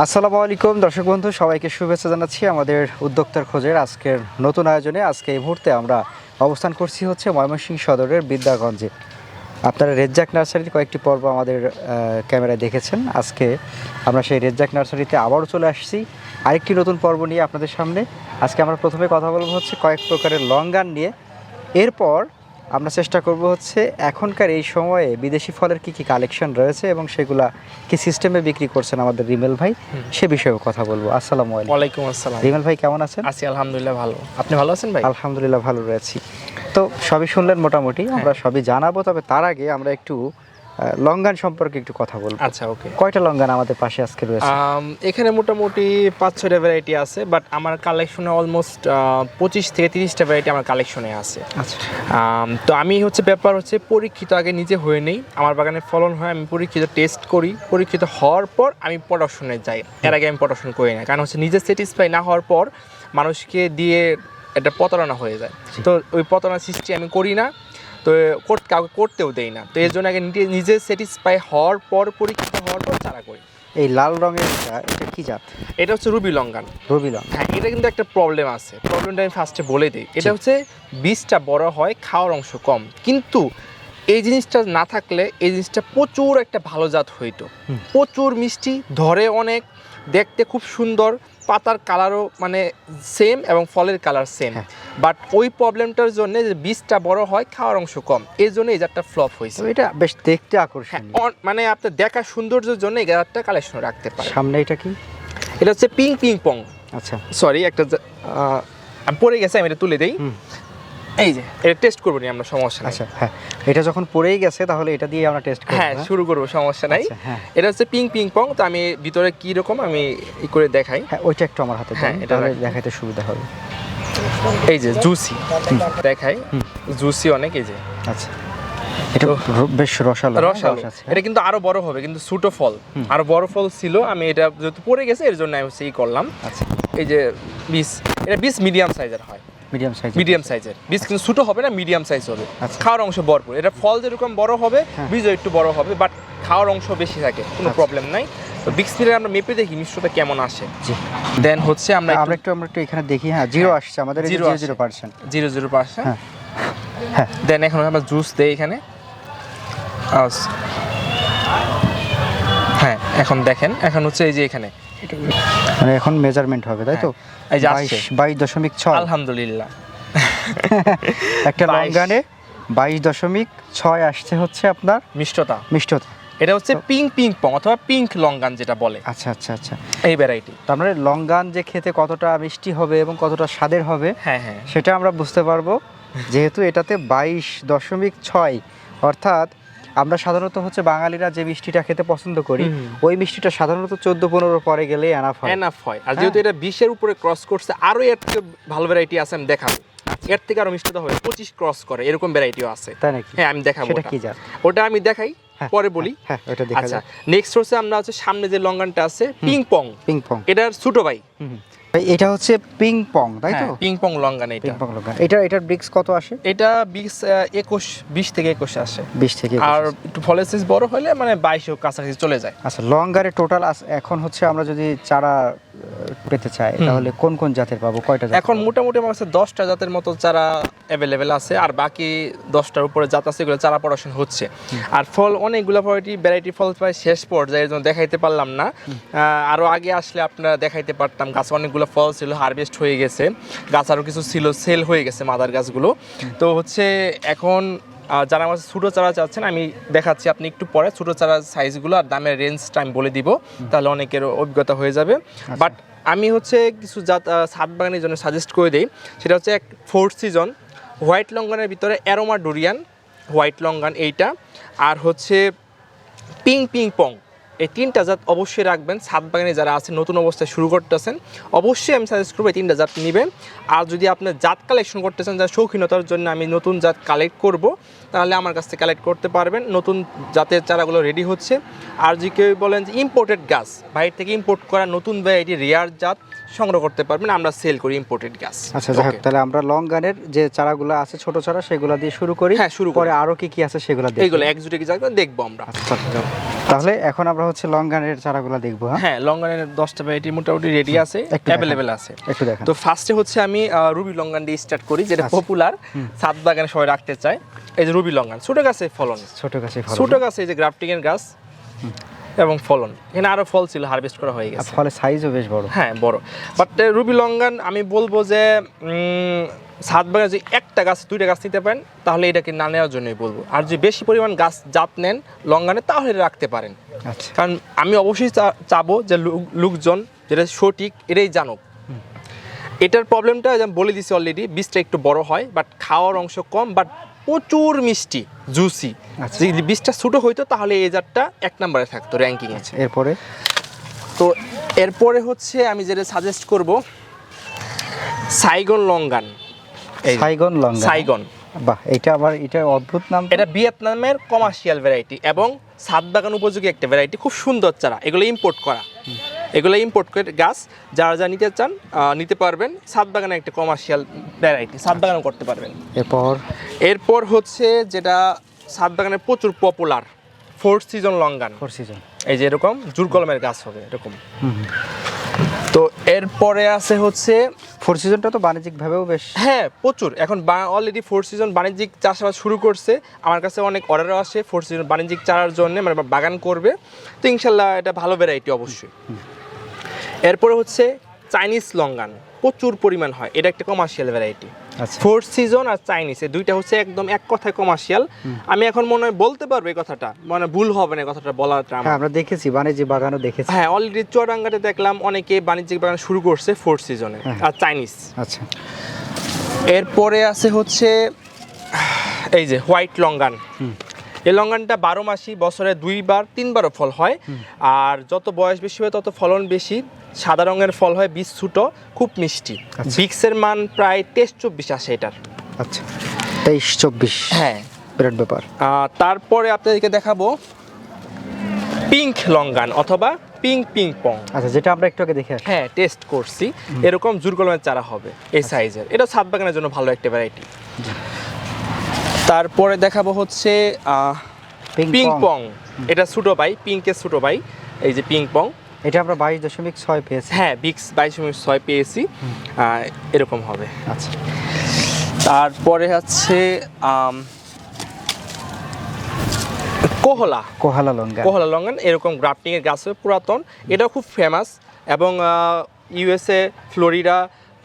আসসালামু আলাইকুম, দর্শক বন্ধু, সবাইকে শুভেচ্ছা জানাচ্ছি আমাদের উদ্যোক্তার খোঁজের আজকের নতুন আয়োজনে। আজকে এই মুহূর্তে আমরা অবস্থান করছি হচ্ছে ময়মনসিংহ সদরের বিদ্যাগঞ্জে। আপনারা রেজ্জাক নার্সারির কয়েকটি পর্ব আমাদের ক্যামেরায় দেখেছেন। আজকে আমরা সেই রেজ্জাক নার্সারিতে আবারও চলে আসছি। আরেকটি নতুন পর্ব নিয়ে আপনাদের সামনে। আজকে আমরা প্রথমে কথা বলব হচ্ছে কয়েক প্রকারের লঙ্গান নিয়ে। এরপর আমরা চেষ্টা করব হচ্ছে এখনকার এই সময়ে বিদেশি ফলের কি কি কালেকশন রয়েছে এবং সেগুলা কি সিস্টেমে বিক্রি করছেন আমাদের রিমেল ভাই? সে বিষয়েও কথা বলব। আসসালামু আলাইকুম। ওয়ালাইকুম আসসালাম। রিমেল ভাই কেমন আছেন? আছি আলহামদুলিল্লাহ ভালো। আপনি ভালো আছেন ভাই? আলহামদুলিল্লাহ ভালো রয়েছি। তো সবই শুনলেন মোটামুটি আমরা সবই জানাব তবে তার আগে আমরা একটু লঙ্গান সম্পর্কে একটু কথা বলব। আচ্ছা ওকে। কয়টা লঙ্গান আমাদের পাশে আজকে রয়েছে? এখানে মোটামুটি পাঁচ ছয়টা ভ্যারাইটি আছে বাট আমার কালেকশনে অলমোস্ট পঁচিশ থেকে তিরিশটা ভ্যারাইটি আমার কালেকশনে আছে। আচ্ছা। তো আমি হচ্ছে ব্যাপার হচ্ছে পরীক্ষিত আগে নিজে হয়ে নেই। আমার বাগানে ফলন হয় আমি পরীক্ষিত টেস্ট করি। পরীক্ষিত হওয়ার পর আমি প্রোডাকশনে যাই। এর আগে আমি প্রোডাকশন করি না কারণ হচ্ছে নিজে স্যাটিসফাই না হওয়ার পর মানুষকে দিয়ে এটা প্রতারণা হয়ে যায়। তো ওই প্রতারণা সৃষ্টি আমি করি না। তো কাউকে করতেও দেই না। তো এর জন্য আগে নিজে- নিজে স্যাটিসফাই হওয়ার পর পরীক্ষিত হওয়ার পর চারা করি। এই লাল রঙের এটা কি জাত? এটা হচ্ছে রুবি লঙ্গান রুবি লঙ্কা হ্যাঁ এটা কিন্তু একটা প্রবলেম আছে। প্রবলেমটা আমি ফার্স্টে বলে দিই। এটা হচ্ছে বীজটা বড় হয় খাওয়ার অংশ কম। কিন্তু এই জিনিসটা না থাকলে এই জিনিসটা প্রচুর একটা ভালো জাত হইতো। প্রচুর মিষ্টি ধরে অনেক দেখতে খুব সুন্দর। পাতার কালারও মানে সেম এবং ফলের কালার সেম হ্যাঁ। বাট ওই প্রবলেমটার জন্য যে বীজটা বড় হয় খাওয়ার অংশ কম। এই জন্য এই জাতটা ফ্লপ হয়েছে। এটা বেশ দেখতে হ্যাঁ আকর্ষণীয় মানে আপনার দেখা সৌন্দর্যের জন্য এই জাতটা কালেকশন রাখতে পারে সামনে এটা কি? এটা হচ্ছে পিং পিং পং আচ্ছা। সরি একটা পড়ে গেছে আমি এটা তুলে দেই। এই যে। এটা টেস্ট করব নি আমরা সমস্যা আচ্ছা হ্যাঁ। এটা যখন পড়েই গেছে তাহলে এটা দিয়ে আমরা টেস্ট করব হ্যাঁ শুরু করব সমস্যা নাই। আচ্ছা, হ্যাঁ। এটা হচ্ছে পিং পিং পং তো আমি ভিতরে কি রকম আমি ই করে দেখাই। হ্যাঁ ওইটা একটু আমার হাতে হ্যাঁ, এটা দেখাইতে সুবিধা হবে। এই যে জুসি দেখাই। জুসি অনেক এই যে। আচ্ছা। এটা বেশ রসালো হ্যাঁ, রসালো। এটা কিন্তু আরও বড় হবে কিন্তু ছোট ফল। আরও বড় ফল ছিল আমি এটা যেহেতু পড়ে গেছে এর জন্য আমি হচ্ছে ই করলাম। আচ্ছা। এই যে বিষ এটা বিষ মিডিয়াম সাইজের হয়। মিডিয়াম সাইজ মিডিয়াম সাইজের বীজ কিন্তু ছোট হবে না মিডিয়াম সাইজ হবে। আচ্ছা। খাওয়ার অংশ ভরপুর। এটা ফল যেরকম বড় হবে হ্যাঁ। বীজও একটু বড় হবে বাট খাওয়ার অংশ বেশি থাকে কোনো আচ্ছা। প্রবলেম নাই। তো বিগ স্পিডে আমরা মেপে দেখি মিশ্রটা কেমন আসে। জি। দেন হচ্ছে আমরা আমরা একটু আমরা একটু এখানে দেখি হ্যাঁ জিরো আসছে আমাদের zero zero percent zero zero percent হ্যাঁ। হ্যাঁ দেন এখন আমরা জুস দেই এখানে। হ্যাঁ এখন দেখেন এখন হচ্ছে এই যে এখানে। মানে এখন মেজারমেন্ট হবে তাই তো? হ্যাঁ, এই যে বাইশ দশমিক ছয়। আলহামদুলিল্লাহ। একটা বাইশ। লঙ্গানে বাইশ দশমিক ছয় আসছে হচ্ছে আপনার মিষ্টতা। মিষ্টতা। এটা হচ্ছে পিঙ্ক পিঙ্ক পং অথবা পিঙ্ক লঙ্গান যেটা বলে। আচ্ছা আচ্ছা আচ্ছা। এই ভ্যারাইটি তার মানে লঙ্গান যে খেতে কতটা মিষ্টি হবে এবং কতটা স্বাদের হবে হ্যাঁ হ্যাঁ। সেটা আমরা বুঝতে পারব। যেহেতু এটাতে বাইশ দশমিক ছয় অর্থাৎ আমরা সাধারণত হচ্ছে বাঙালিরা যে মিষ্টিটা খেতে পছন্দ করি ওই মিষ্টিটা সাধারণত চোদ্দ পনেরো পরে গেলে এনাফ হয়। এনাফ হয়। আর যেহেতু এটা বিশের উপরে ক্রস করছে আরও এর থেকে ভালো ভ্যারাইটি আছে আমি দেখাবো। এর থেকে আরও মিষ্টতা হবে পঁচিশ ক্রস করে এরকম ভ্যারাইটিও আছে। তাই নাকি? হ্যাঁ আমি দেখাবো ওটা। কি জাত? ওটা আমি দেখাই হ্যাঁ, পরে বলি। হ্যাঁ ওটা দেখা আচ্ছা নেক্সট হচ্ছে আমরা হচ্ছে সামনে যে লঙ্গানটা আছে পিং পং পিং পং এটার ছোট ভাই। এটা হচ্ছে পিং পং তাই তো? পিং পং লঙ্গান এটা। পিং পং লঙ্গান এটা এটার ব্রিক্স কত আসে? এটা ব্রিক্স একুশ বিশ থেকে একুশ আসে। বিশ থেকে আর একটু ফলের সাইজ বড় হলে মানে বাইশ কাছাকাছি চলে যায়। আচ্ছা লঙ্গারে টোটাল এখন হচ্ছে আমরা যদি চারা পেতে চাই তাহলে কোন কোন জাতের পাবো? কয়টা এখন মোটামুটি আমার কাছে দশটা জাতের মতো চারা অ্যাভেলেবেল আছে আর বাকি দশটার উপরে জাত আছে এগুলো চারা পড়াশোনা হচ্ছে। আর ফল অনেকগুলো ভ্যারাইটি ভ্যারাইটি ফল প্রায় শেষ পর্যায়ে জন্য দেখাইতে পারলাম না। আরও আগে আসলে আপনারা দেখাইতে পারতাম গাছ অনেকগুলো ফল ছিল হারভেস্ট হয়ে গেছে। গাছ আরও কিছু ছিল সেল হয়ে গেছে মাদার গাছগুলো। তো হচ্ছে এখন যারা আমার ছোটো চারা চাচ্ছেন আমি দেখাচ্ছি আপনি একটু পরে ছোটো চারা সাইজগুলো আর দামের রেঞ্জটা আমি বলে দিব তাহলে অনেকের অভিজ্ঞতা হয়ে যাবে। বাট আমি হচ্ছে কিছু জাত সাত বাগানের জন্য সাজেস্ট করে দিই। সেটা হচ্ছে এক ফোর্থ সিজন হোয়াইট লঙ্গানের ভিতরে অ্যারোমা ডুরিয়ান হোয়াইট লঙ্গান এইটা আর হচ্ছে পিং পিং পং এই তিনটা জাত অবশ্যই রাখবেন। ছাদ বাগানে যারা আছেন, নতুন অবস্থায় শুরু করতেছেন, অবশ্যই আমি সাজেস্ট করব এই তিনটা জাত নেবেন। আর যদি আপনি জাত কালেকশন করতেছেন যার শৌখিনতার জন্য আমি নতুন জাত কালেক্ট করব, তাহলে আমার কাছ থেকে কালেক্ট করতে পারবেন। নতুন জাতের চারাগুলো রেডি হচ্ছে। আর যদি কেউ বলেন যে ইম্পোর্টেড গাছ বাইরে থেকে ইম্পোর্ট করা নতুন ভ্যারাইটি রেয়ার জাত সংগ্রহ করতে পারবেন আমরা সেল করি ইম্পোর্টেড গাছ আচ্ছা Okay. তাহলে আমরা লং গানের যে চারাগুলো আছে ছোট চারা সেগুলো দিয়ে শুরু করি। হ্যাঁ, শুরু করে। আরও কি কি আছে সেগুলো দেখি এইগুলো একজুটে কি জায়গা দেখব আমরা। আচ্ছা, তাহলে এখন আমরা হচ্ছে লং গানের চারাগুলো দেখব হ্যাঁ? হ্যাঁ লঙ্গানের দশটা ভ্যারাইটি মোটামুটি রেডি আছে একটু অ্যাভেলেবেল আছে। একটু দেখান। তো ফার্স্টে হচ্ছে আমি রুবি লঙ্গান দিয়ে স্টার্ট করি যেটা আচ্ছা। পপুলার ছাদ বাগানে সবাই রাখতে চায়। এই যে রুবি লঙ্গান ছোট গাছে ফলন। ছোট গাছে ছোট গাছে এই যে গ্রাফটিং এর গাছ। এবং ফলন। এখানে আরও ফল ছিল হারভেস্ট করা হয়ে গেছে। ফলে সাইজও বেশ বড়। হ্যাঁ বড়। বাট রুবি লঙ্গান আমি বলব যে ছাদ বাগানে যদি একটা গাছ দুইটা গাছ নিতে পারেন তাহলে এটাকে না নেওয়ার জন্যই বলব। আর যদি বেশি পরিমাণ গাছ জাত নেন লঙ্গানে তাহলে রাখতে পারেন। আচ্ছা। কারণ আমি অবশ্যই চাবো যে লোক- লোকজন যেটা সঠিক এটাই জানুক। এটার প্রবলেমটা বলে দিছি অলরেডি বীজটা একটু বড় হয় বাট খাওয়ার অংশ কম বাট প্রচুর মিষ্টি জুসি আচ্ছা। যদি বীজটা ছোটো হইতো তাহলে এই জাতটা এক নম্বরে থাকতো র্যাঙ্কিংয়ে আচ্ছা এরপরে? তো এরপরে হচ্ছে আমি যেটা সাজেস্ট করব সাইগন লঙ্গান এই সাইগন লং সাইগন বাহ এটা আবার এটা অদ্ভুত নাম এটা ভিয়েতনামের কমার্শিয়াল ভ্যারাইটি এবং সাত বাগান উপযোগী একটা ভ্যারাইটি খুব সুন্দর চারা এগুলো ইম্পোর্ট করা। এগুলো ইম্পোর্ট করে গাছ যারা যা নিতে চান নিতে পারবেন। সাত বাগানের একটা কমার্শিয়াল ভ্যারাইটি সাত বাগানও করতে পারবেন। এরপর? এরপর হচ্ছে যেটা সাত বাগানের প্রচুর popular fourth season longan four season এই যে এরকম জুর কলমের গাছ হবে এরকম। তো এরপরে আছে হচ্ছে ফোর সিজনটা তো বাণিজ্যিকভাবেও বেশ হ্যাঁ প্রচুর। এখন অলরেডি ফোর সিজন বাণিজ্যিক চাষাবাদ শুরু করছে। আমার কাছে অনেক অর্ডারও আসে ফোর সিজন বাণিজ্যিক চারার জন্য মানে বাগান করবে। তো ইনশাল্লাহ এটা ভালো ভ্যারাইটি অবশ্যই। এরপরে হচ্ছে চাইনিজ লঙ্গান প্রচুর পরিমাণ হয়। এটা একটা কমার্শিয়াল ভ্যারাইটি আচ্ছা। ফোর্থ সিজন আর চাইনিজ এই দুইটা হচ্ছে একদম এক কথায় কমার্শিয়াল আমি এখন মনে হয় বলতে পারব এই কথাটা। মানে ভুল হবে না কথাটা বলাটা হ্যাঁ আমরা দেখেছি। বাণিজ্যিক বাগানও দেখেছি। হ্যাঁ অলরেডি চুয়াডাঙ্গাতে দেখলাম অনেকে বাণিজ্যিক বাগান শুরু করছে ফোর্থ সিজনে হ্যাঁ। আর চাইনিজ আচ্ছা। এরপরে আছে হচ্ছে এই যে হোয়াইট লঙ্গান এই লঙ্গানটা বারো মাসি বছরে দুইবার তিনবারও ফল হয়। আর যত বয়স বেশি হয় তত ফলন বেশি। সাদা রঙের ফল হয় বীজ ছোটো খুব মিষ্টি। আচ্ছা। বিক্সের মান প্রায় তেইশ চব্বিশ আসে এটার। আচ্ছা। তেইশ চব্বিশ। হ্যাঁ। বিরাট ব্যাপার। তারপরে আপনাদেরকে দেখাবো পিঙ্ক লঙ্গান অথবা পিঙ্ক পিং পং। আচ্ছা যেটা আমরা একটু আগে দেখে হ্যাঁ টেস্ট করছি। এরকম জুরকলমের চারা হবে এই সাইজের। এটা সাত বাগানের জন্য ভালো একটা ভ্যারাইটি তারপরে দেখাবো হচ্ছে পিং পিং এটা ছোটো বাই পিঙ্কের ছোটো বাই এই যে পিং পং এটা আমরা বাইশ দশমিক ছয় পেয়েছি। হ্যাঁ বিক্স বাইশ ছয় পেয়েছি। এরকম হবে। আচ্ছা। তারপরে হচ্ছে Kohala. Kohala longan Kohala longan এরকম গ্রাফটিং এর গাছ পুরাতন। এটাও খুব ফেমাস এবং ইউএসএ ফ্লোরিডা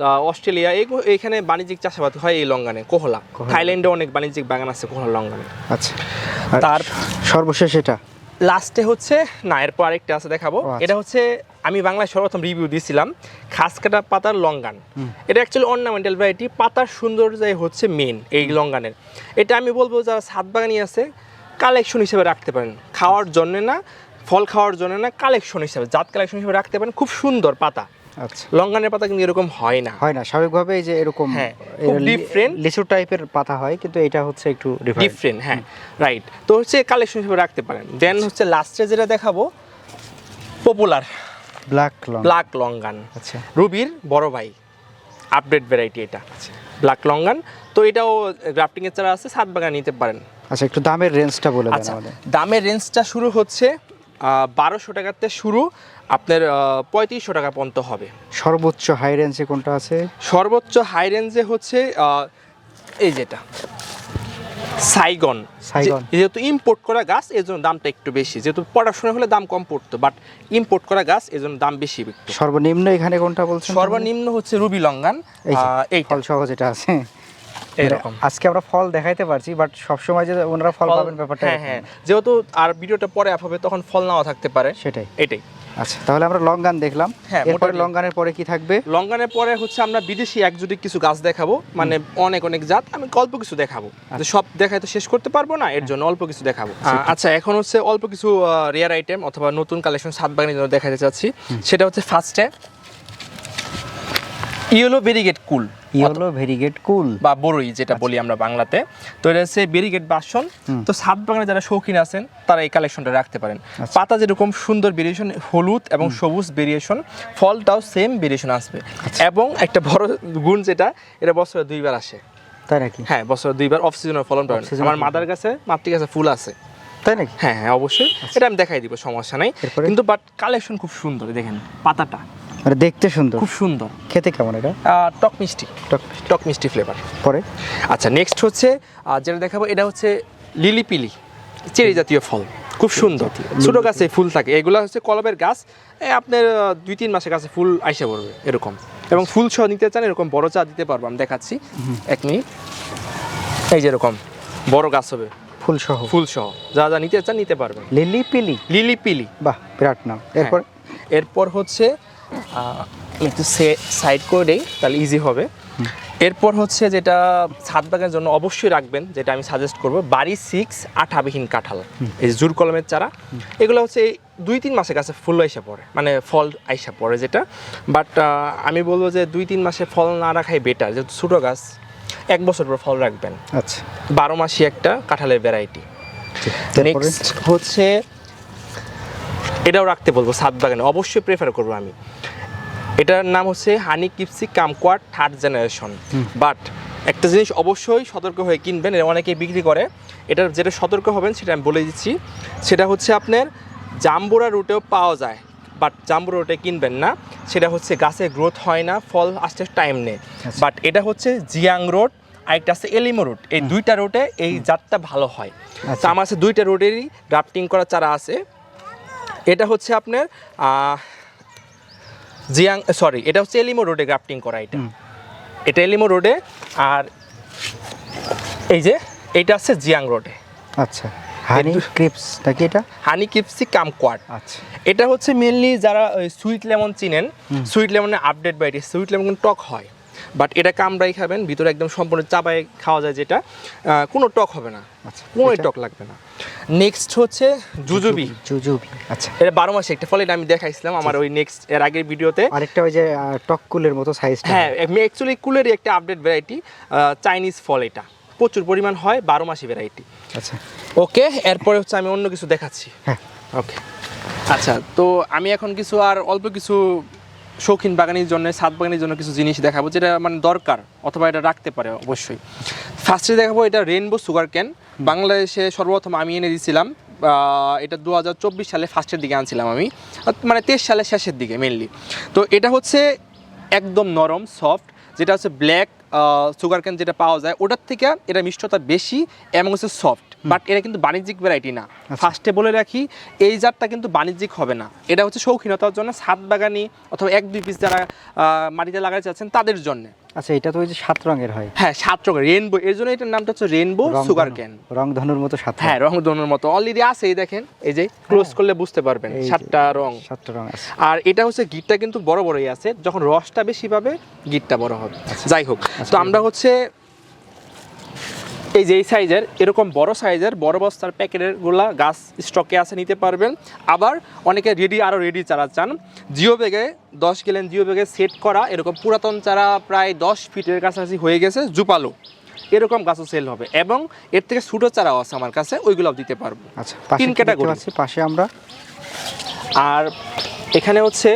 অস্ট্রেলিয়া এই- এইখানে বাণিজ্যিক চাষাবাদ হয় এই লঙ্গানে কোহলা। থাইল্যান্ডে অনেক বাণিজ্যিক বাগান আছে কোহলা লঙ্গানে। আচ্ছা। তার সর্বশেষ এটা? লাস্টে হচ্ছে না এরপর আরেকটা আছে দেখাবো। আচ্ছা। এটা হচ্ছে আমি বাংলায় সর্বপ্রথম রিভিউ দিয়েছিলাম খাস কাটা পাতার লঙ্গান। এটা অ্যাকচুয়ালি অর্নামেন্টাল ভ্যারাইটি পাতার সৌন্দর্যই হচ্ছে মেন এই লঙ্গানের। এটা আমি বলব যারা ছাদ বাগানি আছে কালেকশন হিসেবে রাখতে পারেন। খাওয়ার জন্য না ফল খাওয়ার জন্য না কালেকশন হিসেবে জাত কালেকশন হিসেবে রাখতে পারেন। খুব সুন্দর পাতা। আচ্ছা। লঙ্গানের পাতা কিন্তু এরকম হয় না। হয় না স্বাভাবিকভাবে এই যে এরকম হ্যাঁ, লি- লিচু টাইপের পাতা হয় কিন্তু এটা হচ্ছে একটু ডিফারেন্ট ডিফারেন্ট হ্যাঁ রাইট তো হচ্ছে কালেকশন হিসেবে রাখতে পারেন। দেন হচ্ছে লাস্টে যেটা দেখাবো popular black long black longan আচ্ছা। রুবির বড় ভাই আপডেট ভ্যারাইটি এটা। ব্ল্যাক লঙ্গান তো এটাও গ্রাফটিং এর চারা আছে সাত বাগান নিতে পারেন। আচ্ছা একটু দামের রেঞ্জটা বলে দেন আচ্ছা আমাদের। দামের রেঞ্জটা শুরু হচ্ছে বারোশো টাকাতে শুরু আপনার পঁয়ত্রিশশো টাকা পর্যন্ত হবে। সর্বোচ্চ হাই রেঞ্জে কোনটা আছে? সর্বোচ্চ হাই রেঞ্জে হচ্ছে এই যেটা সাইগন সাইগন। যেহেতু ইম্পোর্ট করা গাছ এর জন্য দামটা একটু বেশি। যেহেতু পড়াশোনা হলে দাম কম পড়তো বাট ইম্পোর্ট করা গাছ এর জন্য দাম বেশি সর্বনিম্ন এখানে কোনটা বলছেন? সর্বনিম্ন হচ্ছে রুবি লঙ্গান এই ফল সহ যেটা আছে। এরকম। মানে আজকে আমরা ফল দেখাইতে পারছি বাট সবসময় যে ওনারা ফল- পাবেন ব্যাপারটা হ্যাঁ হ্যাঁ। যেহেতু আর ভিডিওটা পরে আপ হবে তখন ফল নাও থাকতে পারে। সেটাই। এটাই। আচ্ছা তাহলে আমরা লং গান দেখলাম। হ্যাঁ, এরপরে লং গানের পরে কি থাকবে? লং গানের পরে হচ্ছে আমরা বিদেশি একজোটিক কিছু গাছ দেখাবো। মানে অনেক অনেক জাত আমি অল্প কিছু দেখাবো। যে সব দেখায় তো শেষ করতে পারব না এর জন্য অল্প কিছু দেখাবো। আচ্ছা। এখন হচ্ছে অল্প কিছু রেয়ার আইটেম অথবা নতুন কালেকশন সাত বাগানের জন্য দেখাতে চাচ্ছি। সেটা হচ্ছে ফার্স্টে ইয়েলো বেরিগেট কুল। ইয়েলো ভেরিগেট কুল। বা বড়ই যেটা বলি আমরা বাংলাতে। তো এটা হচ্ছে বেরিগেট বাসন। তো সাত বাগানে যারা শৌখিন আছেন তারা এই কালেকশনটা রাখতে পারেন। পাতা যেরকম সুন্দর ভেরিয়েশন হলুদ এবং সবুজ ভেরিয়েশন ফলটাও সেম ভেরিয়েশন আসবে। এবং একটা বড় গুণ যেটা এটা বছরে দুইবার আসে। তাই নাকি? হ্যাঁ বছরে দুইবার অফ সিজনের ফলন পাবেন। আমার মাদার কাছে মাতৃ কাছে ফুল আছে। তাই নাকি? হ্যাঁ হ্যাঁ অবশ্যই। এটা আমি দেখাই দিব সমস্যা নাই। কিন্তু বাট কালেকশন খুব সুন্দর দেখেন পাতাটা। মানে দেখতে সুন্দর। খুব সুন্দর। খেতে কেমন এটা? টক মিষ্টি। টক টক মিষ্টি ফ্লেভার পরে? আচ্ছা নেক্সট হচ্ছে যেটা দেখাবো এটা হচ্ছে লিলি পিলি চেরি জাতীয় ফল। খুব সুন্দর। ছোট গাছে ফুল থাকে। এগুলো হচ্ছে কলবের গাছ। এ, আপনার দুই তিন মাসের কাছে ফুল আইসে পড়বে এরকম। এবং ফুল সহ নিতে চান এরকম বড় চা দিতে পারব আমি দেখাচ্ছি। এক মিনিট। এই যে এরকম বড় গাছ হবে। ফুল সহ? ফুল সহ। যা যা নিতে চান নিতে পারবেন। লিলি পিলি লিলি পিলি বাহ বিরাট নাম। এরপর? হ্যাঁ। এরপর হচ্ছে একটু সাইড করে দেই তাহলে ইজি হবে। এরপর হচ্ছে যেটা ছাদ বাগানের জন্য অবশ্যই রাখবেন যেটা আমি সাজেস্ট করব বাড়ি সিক্স আঠাবিহীন কাঁঠাল। এই জুর কলমের চারা এগুলো হচ্ছে এই দুই তিন মাসের কাছে ফুল আইসা পড়ে মানে ফল আইসা পড়ে যেটা। বাট আমি বলব যে দুই তিন মাসে ফল না রাখাই বেটার যেহেতু ছোটো গাছ এক বছর পর ফল রাখবেন। আচ্ছা। বারো মাসি একটা কাঁঠালের ভ্যারাইটি নেক্সট হচ্ছে এটাও রাখতে বলব সাত বাগানে অবশ্যই প্রেফার করব আমি। এটার নাম হচ্ছে honey crispy kumquat third generation. But একটা জিনিস অবশ্যই সতর্ক হয়ে কিনবেন এটা অনেকেই বিক্রি করে। এটার যেটা সতর্ক হবেন সেটা আমি বলে দিচ্ছি। সেটা হচ্ছে আপনার জাম্বুরা রুটেও পাওয়া যায় বাট জাম্বুরা রুটে কিনবেন না। সেটা হচ্ছে গাছের গ্রোথ হয় না ফল আসতে টাইম নেই। বাট এটা হচ্ছে জিয়াং রোড আরেকটা আছে এলিমো রুট এই দুইটা রুটে এই জাতটা ভালো হয়। তো আচ্ছা। আমার দুইটা রোডেরই গ্রাফটিং করা চারা আছে। এটা হচ্ছে আপনার জিয়াং সরি এটা হচ্ছে এলিমো রোডে গ্রাফটিং করা এটা। এটা এলিমো রোডে আর এই যে এটা আছে জিয়াং রোডে। আচ্ছা হানি ক্রিপস নাকি এটা? Honey crispy kumquat. আচ্ছা। এটা হচ্ছে মেনলি যারা সুইট লেমন চিনেন সুইট লেমনের আপডেট বা এটি সুইট লেমন টক হয়। বাট এটা কামড়াই খাবেন ভিতরে একদম সম্পূর্ণ চাপায় খাওয়া যায় যেটা কোনো টক হবে না। আচ্ছা কোনো টক লাগবে না। নেক্সট হচ্ছে জুজুবি। জুজুবি আচ্ছা। এটা বারো মাসে একটা ফলে এটা আমি দেখাইছিলাম আমার ওই নেক্সট এর আগের ভিডিওতে। আরেকটা ওই যে টক কুলের মতো সাইজ হ্যাঁ অ্যাকচুয়ালি কুলেরই একটা আপডেট ভ্যারাইটি চাইনিজ ফল এটা। প্রচুর পরিমাণ হয় বারো মাসি ভ্যারাইটি আচ্ছা। ওকে এরপরে হচ্ছে আমি অন্য কিছু দেখাচ্ছি। হ্যাঁ। ওকে আচ্ছা তো আমি এখন কিছু আর অল্প কিছু শৌখিন বাগানের জন্য সাত বাগানের জন্য কিছু জিনিস দেখাবো যেটা মানে দরকার অথবা এটা রাখতে পারে অবশ্যই। ফার্স্টে দেখাবো এটা রেনবো সুগার ক্যান বাংলাদেশে সর্বপ্রথম আমি এনে দিয়েছিলাম এটা দু হাজার চব্বিশ সালে ফার্স্টের দিকে আনছিলাম আমি মানে তেইশ সালের শেষের দিকে মেনলি তো এটা হচ্ছে একদম নরম সফট যেটা হচ্ছে ব্ল্যাক সুগার ক্যান যেটা পাওয়া যায়, ওটার থেকে এটা মিষ্টতা বেশি এবং হচ্ছে সফট বাট এটা কিন্তু বাণিজ্যিক ভ্যারাইটি না। ফার্স্টে বলে রাখি এই জাতটা কিন্তু বাণিজ্যিক হবে না। এটা হচ্ছে শৌখিনতার জন্য ছাদ বাগানি অথবা এক দুই পিস যারা মাটিতে লাগাতে চাচ্ছেন তাদের জন্য। আচ্ছা এটা তো ওই যে সাত রঙের হয়। হ্যাঁ সাত রঙের রেনবো এর জন্য এটার নামটা হচ্ছে রেনবো সুগার ক্যান রং ধনুর মতো সাত হ্যাঁ রং দোনোর মতো। অলরেডি আছে এই দেখেন এই যে ক্লোজ করলে বুঝতে পারবেন সাতটা রং। সাতটা রং আছে। আর এটা হচ্ছে গিটটা কিন্তু বড় বড়ই আছে যখন রসটা বেশি পাবে গিটটা বড় হবে। যাই হোক তো আমরা হচ্ছে এই যে এই সাইজের এরকম বড় সাইজের বড় বস্তার প্যাকেটেরগুলা গাছ স্টকে আছে নিতে পারবেন। আবার অনেকে রেডি আরও রেডি চারা চান জিও ব্যাগে দশ গেলেন জিও ব্যাগে সেট করা এরকম পুরাতন চারা প্রায় দশ ফিটের কাছাকাছি হয়ে গেছে জুপালো। এরকম গাছও সেল হবে এবং এর থেকে ছোটো চারাও আছে আমার কাছে ওইগুলোও দিতে পারব। আচ্ছা তিন কি আছে পাশে আমরা আর এখানে হচ্ছে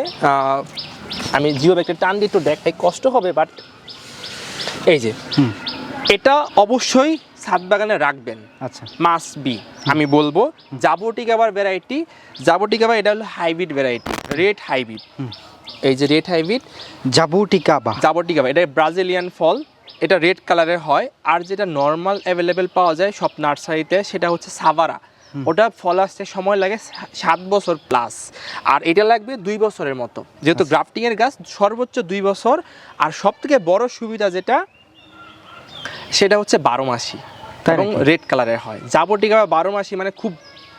আমি জিও ব্যাগটা টান দিয়ে একটু দেখাই কষ্ট হবে বাট এই যে এটা অবশ্যই ছাদ বাগানে রাখবেন। আচ্ছা। মাস বি আমি বলব জাবটিকাবার ভ্যারাইটি জাবটিকাবার এটা হলো হাইব্রিড ভ্যারাইটি রেড হাইব্রিড এই যে রেড হাইব্রিড জাবুটিকা বা জাবটিকাবা এটা ব্রাজিলিয়ান ফল এটা রেড কালারের হয়। আর যেটা নর্মাল অ্যাভেলেবেল পাওয়া যায় সব নার্সারিতে সেটা হচ্ছে সাভারা। ওটা ফল আসতে সময় লাগে সাত বছর প্লাস আর এটা লাগবে দুই বছরের মতো। যেহেতু গ্রাফটিংয়ের গাছ সর্বোচ্চ দুই বছর। আর সব থেকে বড় সুবিধা যেটা সেটা হচ্ছে বারো মাসি এবং রেড কালারের হয়। জাবরটিকা বা বারো মাসি মানে খুব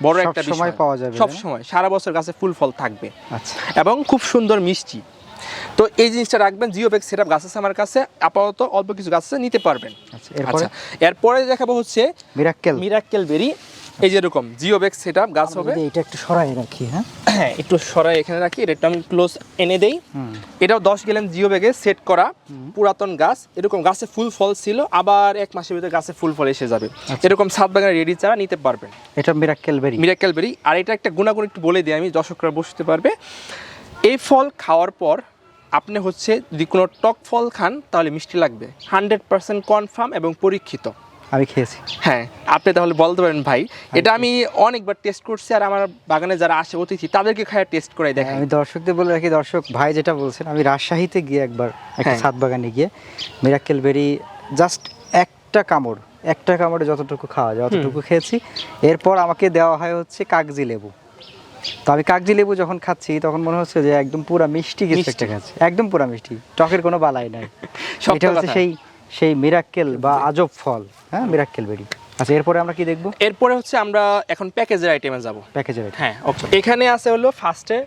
বড় একটা সময় পাওয়া যাবে, সব সময় সারা বছর গাছে ফুল ফল থাকবে। আচ্ছা। এবং খুব সুন্দর মিষ্টি। তো এই জিনিসটা রাখবেন জিও ব্যাগ সেট গাছ আছে আমার কাছে আপাতত অল্প কিছু গাছ আছে নিতে পারবেন। আচ্ছা এরপরে? আচ্ছা এরপরে দেখাবো হচ্ছে মিরাক্কেল মিরাক্কেল বেরি এই যে এরকম জিও ব্যাগ সেট গাছ হবে। এটা একটু সরাই রাখি হ্যাঁ? হ্যাঁ একটু সরাই এখানে রাখি এটা একটু আমি ক্লোজ এনে দেই। এটাও দশ গেলেন জিও ব্যাগে সেট করা পুরাতন গাছ। এরকম গাছে ফুল ফল ছিল আবার এক মাসের ভিতরে গাছে ফুল ফল এসে যাবে। এরকম সাত বাগানের রেডি চারা নিতে পারবেন। এটা মিরাক্কেল বেরি মিরাক্কেল বেরি আর এটা একটা গুণাগুণ একটু বলে দিই আমি দর্শকরা বুঝতে পারবে। এই ফল খাওয়ার পর আপনি হচ্ছে যদি কোনো টক ফল খান তাহলে মিষ্টি লাগবে। হান্ড্রেড পার্সেন্ট কনফার্ম এবং পরীক্ষিত। আমি খেয়েছি। হ্যাঁ আপনি তাহলে বলতে পারেন ভাই এটা আমি অনেকবার টেস্ট করছি আর আমার বাগানে যারা আসে অতিথি তাদেরকে খায় টেস্ট করে দেখাই আমি দর্শকদের বলে রাখি দর্শক ভাই যেটা বলছেন আমি রাজশাহীতে গিয়ে একবার একটা হ্যাঁ। ছাদ বাগানে গিয়ে মিরাক্কেল বেরি জাস্ট একটা কামড় একটা কামড়ে যতটুকু খাওয়া যায় অতটুকু খেয়েছি। এরপর আমাকে দেওয়া হয় হচ্ছে কাগজি লেবু। তো আমি কাগজি লেবু যখন খাচ্ছি তখন মনে হচ্ছে যে একদম পুরা মিষ্টি কিছু একটা খাচ্ছি একদম পুরা মিষ্টি টকের কোনো বালাই নাই। এটা হচ্ছে সেই সেই মিরাক্কেল বা আজব ফল হ্যাঁ? Miracle berry. আচ্ছা এরপরে আমরা কি দেখব? এরপরে হচ্ছে আমরা এখন প্যাকেজের আইটেমে যাব। প্যাকেজের হ্যাঁ ওকে এখানে আছে হলো ফার্স্টে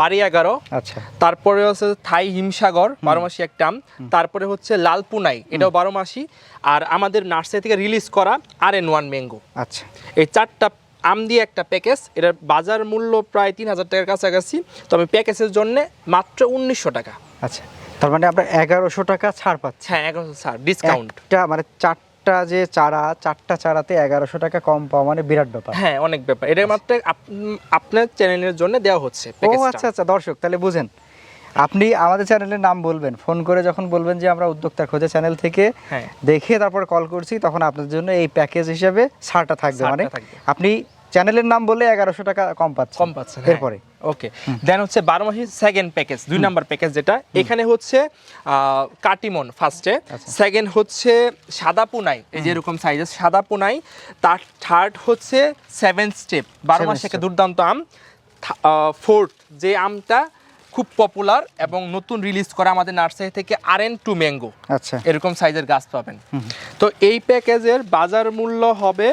বাড়ি এগারো আচ্ছা। তারপরে হচ্ছে থাই হিমসাগর বারো মাসি একটা আম তারপরে হচ্ছে লালপুনাই এটাও বারো মাসি আর আমাদের নার্সারি থেকে রিলিজ করা আর এন ওয়ান ম্যাঙ্গো আচ্ছা। এই চারটা আম দিয়ে একটা প্যাকেজ এটার বাজার মূল্য প্রায় তিন হাজার টাকার কাছাকাছি তবে প্যাকেজের জন্য মাত্র উনিশশো টাকা। আচ্ছা। তার মানে আমরা এগারোশো টাকা ছাড় পাচ্ছি। হ্যাঁ এগারোশো স্যার ডিসকাউন্ট মানে চারটা যে চারা চারটা চারাতে এগারোশো টাকা কম পাওয়া মানে বিরাট ব্যাপার। হ্যাঁ অনেক ব্যাপার। এটা মাত্র আপনার চ্যানেলের জন্য দেওয়া হচ্ছে ও আচ্ছা আচ্ছা দর্শক তাহলে বুঝেন। আপনি আমাদের চ্যানেলের নাম বলবেন ফোন করে যখন বলবেন যে আমরা উদ্যোক্তা খোঁজে চ্যানেল থেকে হ্যাঁ। দেখে তারপর কল করছি তখন আপনার জন্য এই প্যাকেজ হিসেবে ছাড়টা থাকবে মানে আপনি চ্যানেলের নাম বলে এগারোশো টাকা কম পাচ্ছেন। কম পাচ্ছেন এরপরে ওকে দেন হচ্ছে বারো মাসি সেকেন্ড প্যাকেজ দুই নাম্বার প্যাকেজ যেটা এখানে হচ্ছে কাটিমন ফার্স্টে আচ্ছা। সেকেন্ড হচ্ছে সাদা পুনাই এই যে এরকম সাইজের সাদা পুনাই তার থার্ড হচ্ছে সেভেন স্টেপ বারো মাসে step। দুর্দান্ত আম ফোর্থ যে আমটা খুব পপুলার এবং নতুন রিলিজ করা আমাদের নার্সারি থেকে আর এন টু ম্যাঙ্গো আচ্ছা। এরকম সাইজের গাছ পাবেন। তো এই প্যাকেজের বাজার মূল্য হবে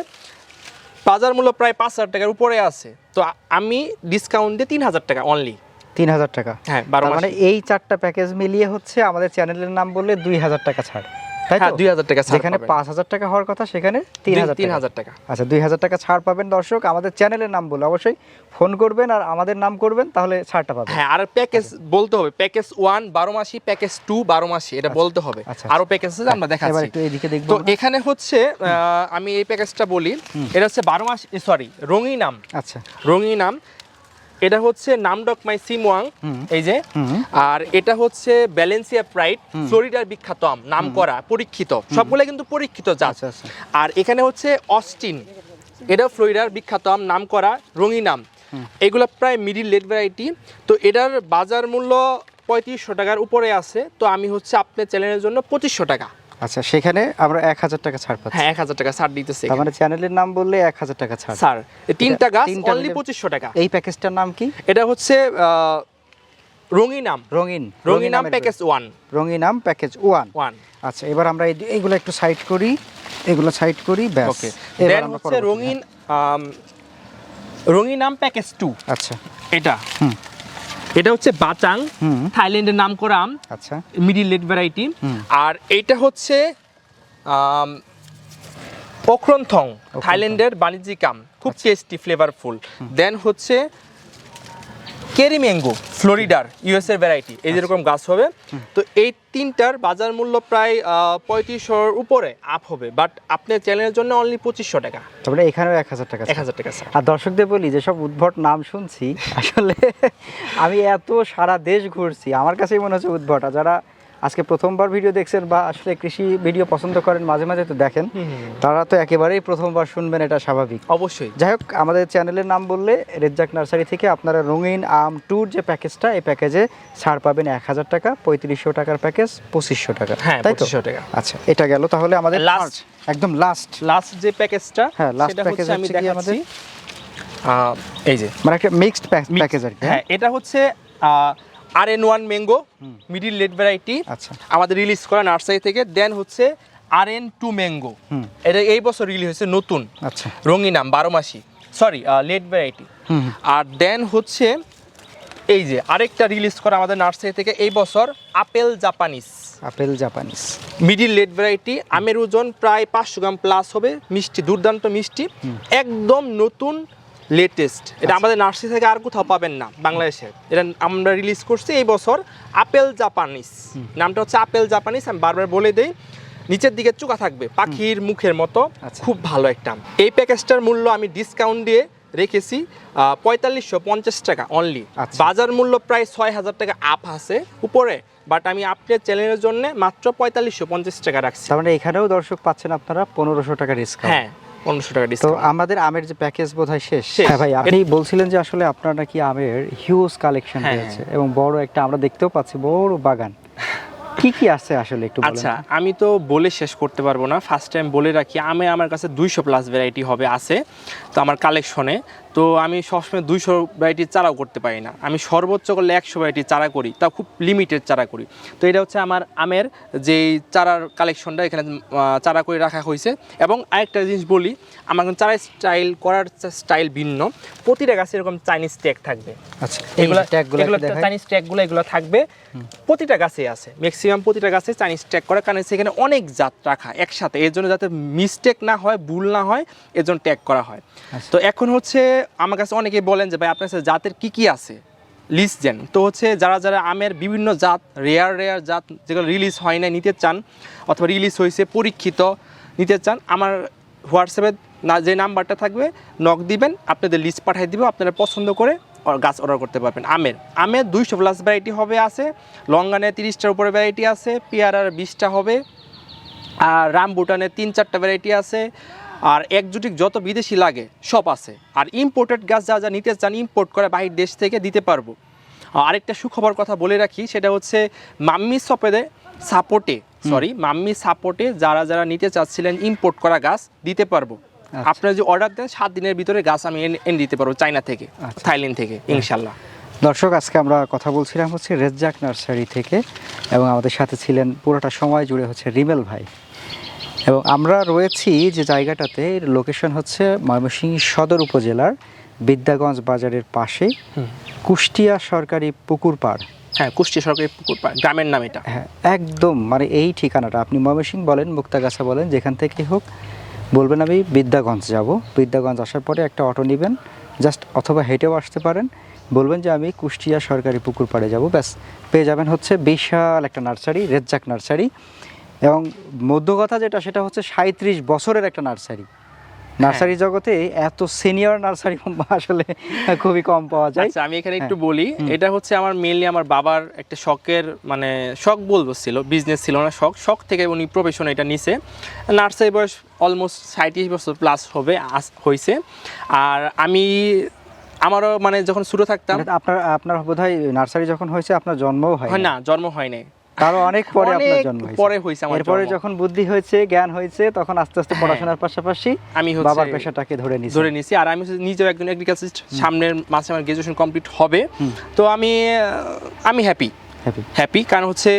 বাজার মূল্য প্রায় পাঁচ হাজার টাকার উপরে আছে। তো আমি ডিসকাউন্ট দিয়ে তিন হাজার টাকা অনলি তিন হাজার টাকা। হ্যাঁ বারো মানে মানে এই চারটা প্যাকেজ মিলিয়ে হচ্ছে আমাদের চ্যানেলের নাম বললে দুই হাজার টাকা ছাড়। তাই হ্যাঁ তো দুই হাজার টাকা ছাড় যেখানে পাবেন। পাঁচ হাজার টাকা হওয়ার কথা সেখানে তিন দুই- হাজার তিন টাকা। আচ্ছা দুই হাজার টাকা ছাড় পাবেন দর্শক। আমাদের চ্যানেলের নাম বলে অবশ্যই ফোন করবেন আর আমাদের নাম করবেন তাহলে ছাড়টা পাবেন। হ্যাঁ আর প্যাকেজ বলতে হবে প্যাকেজ ওয়ান বারো মাসি প্যাকেজ টু বারো মাসি এটা বলতে হবে। আচ্ছা, আরও প্যাকেজ আছে আমরা এবার একটু এদিকে দেখব তো এখানে হচ্ছে আমি এই প্যাকেজটা বলি। এটা হচ্ছে বারো মাস সরি রঙিন নাম আচ্ছা। রঙিন নাম এটা হচ্ছে নামডক মাই সিমওয়াং। এই যে। আর এটা হচ্ছে ব্যালেন্সিয়া প্রাইড ফ্লোরিডার বিখ্যাত আম নাম করা পরীক্ষিত। সবগুলো কিন্তু পরীক্ষিত জাত। আচ্ছা, আচ্ছা। আর এখানে হচ্ছে অস্টিন এটা ফ্লোরিডার বিখ্যাত আম নাম করা রঙিন আম। এগুলো প্রায় মিডিল লেট ভ্যারাইটি তো এটার বাজার মূল্য পঁয়ত্রিশশো টাকার উপরে আছে। তো আমি হচ্ছে আপনার চ্যানেলের জন্য পঁচিশশো টাকা। আচ্ছা সেখানে আমরা এক হাজার টাকা ছাড় পাচ্ছি। হ্যাঁ এক হাজার টাকা ছাড় দিতেছে তার মানে চ্যানেলের নাম বললে এক হাজার টাকা ছাড়। স্যার এই তিনটা গাছ অনলি পঁচিশশো টাকা। এই প্যাকেজটার নাম কি? এটা হচ্ছে রঙিন আম। রঙিন। রঙিন আম প্যাকেজ ওয়ান রঙিন। আম প্যাকেজ ওয়ান ওয়ান আচ্ছা এবার আমরা এই- এইগুলো একটু সাইড করি। এগুলো সাইড করি ব্যাস। ওকে এবার আমরা হচ্ছে রঙিন রঙিন আম প্যাকেজ টু আচ্ছা। এটা। হুম। এটা হচ্ছে বাচাং থাইল্যান্ডের নাম করা আম আচ্ছা। Middle late variety. আর এটা হচ্ছে ওক্রনথং থাইল্যান্ডের বাণিজ্যিক আম। খুব। টেস্টি ফ্লেভারফুল দেন হচ্ছে কেরি ম্যাঙ্গো ফ্লোরিডার ইউএস এর ভ্যারাইটি এই। যেরকম গাছ হবে। তো এই তিনটার বাজার মূল্য প্রায় পঁয়ত্রিশশোর উপরে আপ হবে বাট আপনার চ্যানেলের জন্য অনলি পঁচিশশো টাকা। তারপরে এখানেও এক হাজার টাকা এক হাজার টাকা স্যার আর দর্শকদের বলি যেসব উদ্ভট নাম শুনছি আসলে আমি এত সারা দেশ ঘুরছি আমার কাছেই মনে হচ্ছে উদ্ভট। আর যারা আজকে প্রথমবার ভিডিও দেখছেন বা আসলে কৃষি ভিডিও পছন্দ করেন মাঝে মাঝে তো দেখেন। তারা তো একেবারেই প্রথমবার শুনবেন এটা স্বাভাবিক। অবশ্যই। যাই হোক আমাদের চ্যানেলের নাম বললে রেজ্জাক নার্সারি থেকে আপনারা রঙিন আম ট্যুর যে প্যাকেজটা এই প্যাকেজে ছাড় পাবেন এক হাজার টাকা পঁয়ত্রিশশো টাকার প্যাকেজ পঁচিশশো টাকা। হ্যাঁ তাই তো? টাকা। আচ্ছা এটা গেল তাহলে আমাদের লাস্ট একদম লাস্ট লাস্ট যে প্যাকেজটা হ্যাঁ, লাস্ট প্যাকেজ আমি দেখাচ্ছি। এই যে। মানে একটা মিক্সড প্যাকেজ আর কি হ্যাঁ? এটা হচ্ছে R N one mango middle late variety আচ্ছা। আমাদের রিলিজ করা নার্সারি থেকে দেন হচ্ছে আর এন টু ম্যাঙ্গো। এটা এই বছর রিলিজ হয়েছে নতুন। আচ্ছা। রঙিনাম বারো মাসি। সরি লেট ভ্যারাইটি হুম আর দেন হচ্ছে এই যে আরেকটা রিলিজ করা আমাদের নার্সারি থেকে এই বছর apple Japanese apple Japanese middle late variety আমের ওজন প্রায় পাঁচশো গ্রাম প্লাস হবে মিষ্টি দুর্দান্ত মিষ্টি। একদম নতুন লেটেস্ট এটা আমাদের নার্সারি থেকে আর কোথাও পাবেন না বাংলাদেশে। এটা আমরা রিলিজ করছি এই বছর আপেল জাপানিস নামটা হচ্ছে আপেল জাপানিস আমি বারবার বলে দিই। নিচের দিকে চুকা থাকবে পাখির মুখের মতো। আচ্ছা। খুব ভালো একটা। এই প্যাকেজটার মূল্য আমি ডিসকাউন্ট দিয়ে রেখেছি পঁয়তাল্লিশশো পঞ্চাশ টাকা অনলি আচ্ছা। বাজার মূল্য প্রায় ছয় হাজার টাকা আপ আছে উপরে বাট আমি আপনার চ্যানেলের জন্য মাত্র পঁয়তাল্লিশশো পঞ্চাশ টাকা রাখছি। তার মানে এখানেও দর্শক পাচ্ছেন আপনারা পনেরোশো টাকা ডিসকাউন্ট হ্যাঁ। পনেরোশো টাকা তো আমাদের আমের যে প্যাকেজ বোধহয় শেষ। হ্যাঁ ভাই আপনি বলছিলেন যে আসলে আপনার নাকি আমের হিউজ কালেকশন হ্যাঁ, রয়েছে এবং বড় একটা আমরা দেখতেও পাচ্ছি বড় বাগান। কি কি আছে আসলে একটু আচ্ছা আমি তো বলে শেষ করতে পারব না। ফার্স্ট টাইম বলে রাখি আমি আমার কাছে দুইশো প্লাস ভ্যারাইটি হবে আছে। তো আমার কালেকশনে তো আমি সবসময় দুইশো ভ্যারাইটির চারাও করতে পারি না। আমি সর্বোচ্চ করলে একশো ভ্যারাইটির চারা করি তাও খুব লিমিটেড চারা করি। তো এটা হচ্ছে আমার আমের যেই চারার কালেকশনটা এখানে চারা করে রাখা হয়েছে। এবং আরেকটা জিনিস বলি আমার চারা স্টাইল করার স্টাইল ভিন্ন। প্রতিটা গাছে এরকম চাইনিজ ট্যাগ থাকবে। আচ্ছা এগুলো এগুলো চাইনিজ ট্যাগগুলো এগুলো থাকবে। প্রতিটা গাছে আছে। ম্যাক্সিমাম প্রতিটা গাছে চাইনিজ ট্যাগ করা। কারণ সেখানে অনেক জাত রাখা একসাথে। এর জন্য যাতে মিস্টেক না হয় ভুল না হয় এর জন্য ট্যাগ করা হয়। আচ্ছা। তো এখন হচ্ছে আমার কাছে অনেকেই বলেন যে, ভাই, আপনার কাছে জাতের কি কি আছে? লিস্ট দেন। তো হচ্ছে যারা যারা আমের বিভিন্ন জাত রেয়ার রেয়ার জাত যেগুলো রিলিজ হয় না নিতে চান অথবা রিলিজ হয়েছে, পরীক্ষিত নিতে চান, আমার হোয়াটসঅ্যাপে না, যে নাম্বারটা থাকবে নক দিবেন, আপনাদের লিস্ট পাঠিয়ে দিব, আপনারা পছন্দ করে গাছ অর্ডার করতে পারবেন। আমের আমের দুইশো প্লাস ভ্যারাইটি হবে আছে, লঙ্গানে তিরিশটার উপরে ভ্যারাইটি আছে, পেয়ারার বিশটা হবে, আর রামবুটানের তিন চারটা ভ্যারাইটি আছে আর একজুটিক যত বিদেশি লাগে সব আছে। আর ইম্পোর্টেড গাছ যা যা নিতে চান ইম্পোর্ট করে বাহির দেশ থেকে দিতে পারব। আরেকটা সুখবর কথা বলে রাখি সেটা হচ্ছে মাম্মি সপেদে সাপোর্টে সরি মাম্মি সাপোর্টে যারা যারা নিতে চাচ্ছিলেন ইম্পোর্ট করা গাছ দিতে পারব। আচ্ছা। আপনারা যে অর্ডার দেন সাত দিনের ভিতরে গাছ আমি এনে এনে দিতে পারব চায়না থেকে আচ্ছা। থাইল্যান্ড থেকে ইনশাল্লাহ। দর্শক আজকে আমরা কথা বলছিলাম হচ্ছে রেজ্জাক নার্সারি থেকে এবং আমাদের সাথে ছিলেন পুরোটা সময় জুড়ে হচ্ছে রিমেল ভাই। এবং আমরা রয়েছি যে জায়গাটাতে লোকেশন হচ্ছে ময়মনসিংহ সদর উপজেলার বিদ্যাগঞ্জ বাজারের পাশে কুষ্টিয়া সরকারি পুকুর পাড়। হ্যাঁ কুষ্টি সরকারি পুকুর পাড়, গ্রামের নাম এটা। হ্যাঁ একদম মানে এই ঠিকানাটা। আপনি ময়মনসিংহ বলেন মুক্তাগাছা বলেন যেখান থেকে হোক বলবেন আমি বিদ্যাগঞ্জ যাব। বিদ্যাগঞ্জ আসার পরে একটা অটো নেবেন জাস্ট অথবা হেঁটেও আসতে পারেন। বলবেন যে আমি কুষ্টিয়া সরকারি পুকুর পাড়ে যাব। ব্যাস পেয়ে যাবেন হচ্ছে বিশাল একটা নার্সারি রেজ্জাক নার্সারি। এবং মধ্য কথা যেটা সেটা হচ্ছে সাঁত্রিশ বছরের একটা নার্সারি। নার্সারি জগতে এত সিনিয়র নার্সারি আসলে খুবই কম পাওয়া যায়। আচ্ছা আমি এখানে একটু হ্যাঁ। বলি এটা হচ্ছে আমার মেইনলি আমার বাবার একটা শখের মানে শখ বলব ছিল বিজনেস ছিল না শখ। শখ থেকে উনি প্রফেশন এটা নিছে। নার্সারি বয়স অলমোস্ট সাঁত্রিশ বছর প্লাস হবে আস- হয়েছে আর আমি আমারও মানে যখন ছোটো থাকতাম আপনার আপনার বোধহয় নার্সারি যখন হয়েছে আপনার জন্মও হয় হয় না জন্ম হয় নাই। তারও অনেক পরে আপনার জন্ম হয়েছে। পরে হয়েছে আমার এরপরে যখন বুদ্ধি হয়েছে জ্ঞান হয়েছে তখন আস্তে আস্তে হ্যাঁ। পড়াশোনার পাশাপাশি আমি বাবার পেশাটাকে ধরে নিয়েছি ধরে নিছি। আর আমি নিজেও একজন এগ্রিকালচারিস্ট সামনের মাসে আমার গ্রাজুয়েশন কমপ্লিট হবে। তো আমি আমি হ্যাপি হ্যাপি কারণ হচ্ছে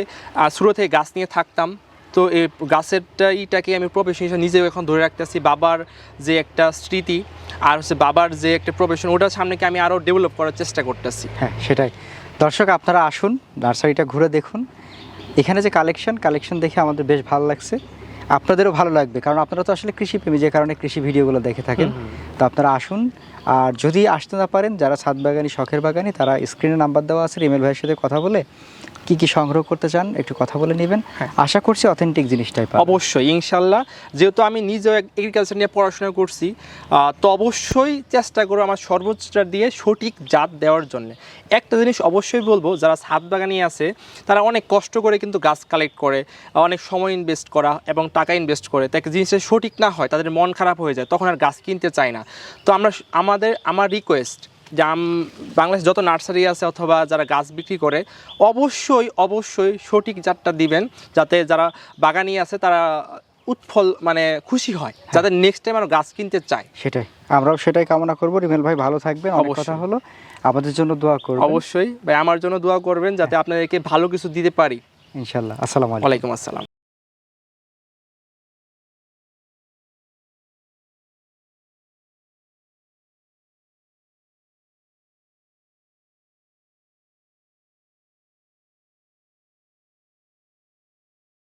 শুরু থেকে গাছ নিয়ে থাকতাম। তো এই গাছেরটা ইটাকে আমি প্রফেশন হিসেবে নিজেও এখন ধরে রাখতেছি। বাবার যে একটা স্মৃতি আর হচ্ছে বাবার যে একটা প্রফেশন ওটার সামনেকে আমি আরও ডেভেলপ করার চেষ্টা করতেছি। হ্যাঁ সেটাই। দর্শক আপনারা আসুন নার্সারিটা ঘুরে দেখুন। এখানে যে কালেকশন কালেকশন দেখে আমাদের বেশ ভালো লাগছে। আপনাদেরও ভালো লাগবে কারণ আপনারা তো আসলে কৃষিপ্রেমী যে কারণে কৃষি ভিডিওগুলো দেখে থাকেন। তো আপনারা আসুন আর যদি আসতে না পারেন যারা ছাদ বাগানি শখের বাগানি তারা স্ক্রিনে নাম্বার দেওয়া আছে রিমেল ভাইয়ের সাথে কথা বলে কি কি সংগ্রহ করতে চান একটু কথা বলে নেবেন। হ্যাঁ। আশা করছি অথেন্টিক জিনিসটাই পাবেন। অবশ্যই ইনশাল্লাহ। যেহেতু আমি নিজেও এগ্রিকালচার নিয়ে পড়াশোনা করছি তো অবশ্যই চেষ্টা করব আমার সর্বোচ্চটা দিয়ে সঠিক জাত দেওয়ার জন্য। একটা জিনিস অবশ্যই বলব যারা ছাদ বাগানি আছে তারা অনেক কষ্ট করে কিন্তু গাছ কালেক্ট করে অনেক সময় ইনভেস্ট করা এবং টাকা ইনভেস্ট করে। তাই জিনিসটা সঠিক না হয় তাদের মন খারাপ হয়ে যায় তখন আর গাছ কিনতে চায় না। তো আমরা আমাদের আমার রিকোয়েস্ট আম- বাংলাদেশ যত নার্সারি আছে অথবা যারা গাছ বিক্রি করে অবশ্যই অবশ্যই সঠিক জাতটা দিবেন যাতে যারা বাগানি আছে তারা উৎফল মানে খুশি হয় যাতে নেক্সট টাইম আর গাছ কিনতে চায়। সেটাই। আমরাও সেটাই কামনা করব। রিমেল ভাই ভালো থাকবেন। অনেক কথা অবশ্যই। হলো। আমাদের জন্য দোয়া করবেন। অবশ্যই। ভাই আমার জন্য দোয়া করবেন যাতে আপনাদেরকে ভালো কিছু দিতে পারি। ইনশাল্লাহ। আসসালামু আলাইকুম। আসসালাম।